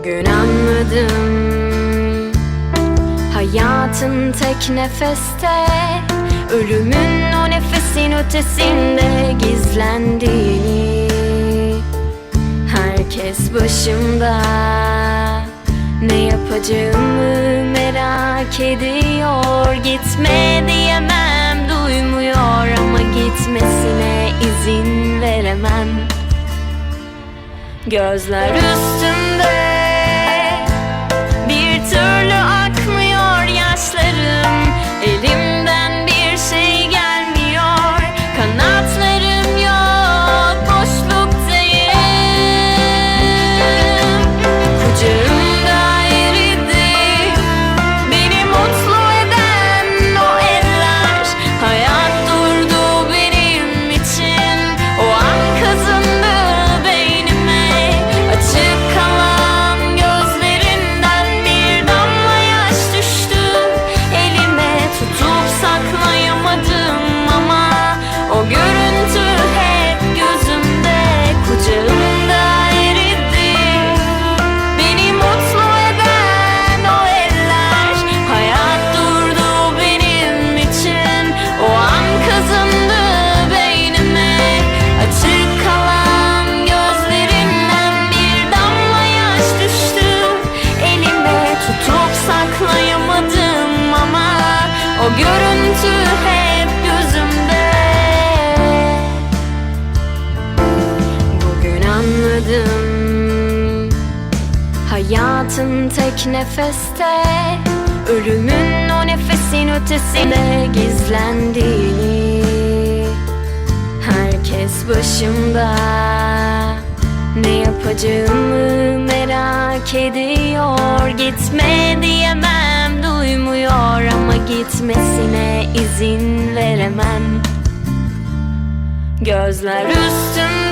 Bugün anladım. Hayatın tek nefeste Ölümün o nefesin ötesinde gizlendiğini Herkes başımda. Ne yapacağımı merak ediyor Gitme diyemem duymuyor ama gitmesine izin veremem. Gözler üstümde Turn turn I O görüntü hep gözümde. Bugün anladım. Hayatın tek nefeste Ölümün o nefesin ötesinde gizlendiğini Herkes başımda. Ne yapacağımı merak ediyor. Gitme diyemem gitmesine izin veremem. Gözler üstümde